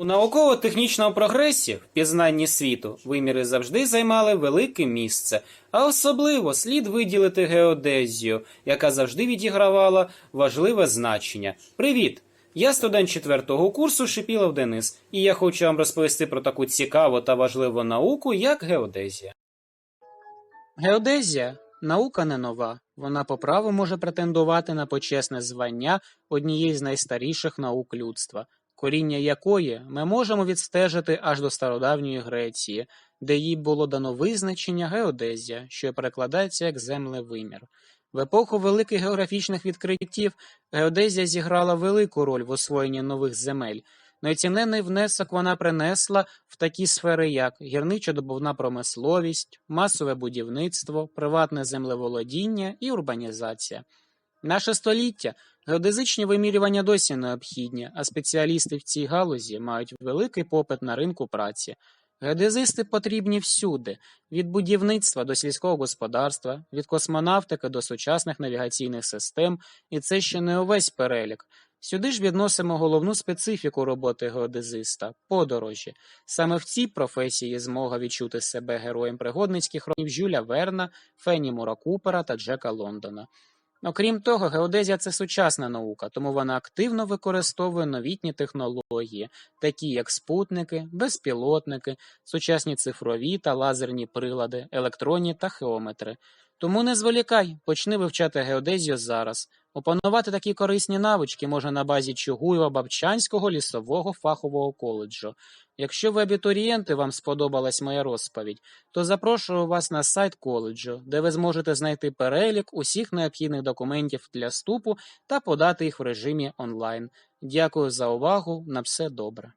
У науково-технічному прогресі в пізнанні світу виміри завжди займали велике місце, а особливо слід виділити геодезію, яка завжди відігравала важливе значення. Привіт! Я студент четвертого курсу Шипілов Денис, і я хочу вам розповісти про таку цікаву та важливу науку, як геодезія. Геодезія наука не нова. Вона по праву може претендувати на почесне звання однієї з найстаріших наук людства, коріння якої ми можемо відстежити аж до стародавньої Греції, де їй було дано визначення геодезія, що перекладається як землевимір. В епоху великих географічних відкриттів геодезія зіграла велику роль в освоєнні нових земель. Найцінненний внесок вона принесла в такі сфери, як гірничо-добувна промисловість, масове будівництво, приватне землеволодіння і урбанізація. Наше століття геодезичні вимірювання досі необхідні, а спеціалісти в цій галузі мають великий попит на ринку праці. Геодезисти потрібні всюди від будівництва до сільського господарства, від космонавтики до сучасних навігаційних систем, і це ще не увесь перелік. Сюди ж відносимо головну специфіку роботи геодезиста подорожі. Саме в цій професії змога відчути себе героєм пригодницьких романів Жюля Верна, Фенні Мура Купера та Джека Лондона. Окрім того, геодезія це сучасна наука, тому вона активно використовує новітні технології, такі як спутники, безпілотники, сучасні цифрові та лазерні прилади, електронні та хеометри. Тому не зволікай, почни вивчати геодезію зараз. Опанувати такі корисні навички можна на базі Чугуєва-Бабчанського лісового фахового коледжу. Якщо ви абітурієнти, вам сподобалась моя розповідь, то запрошую вас на сайт коледжу, де ви зможете знайти перелік усіх необхідних документів для вступу та подати їх в режимі онлайн. Дякую за увагу. На все добре.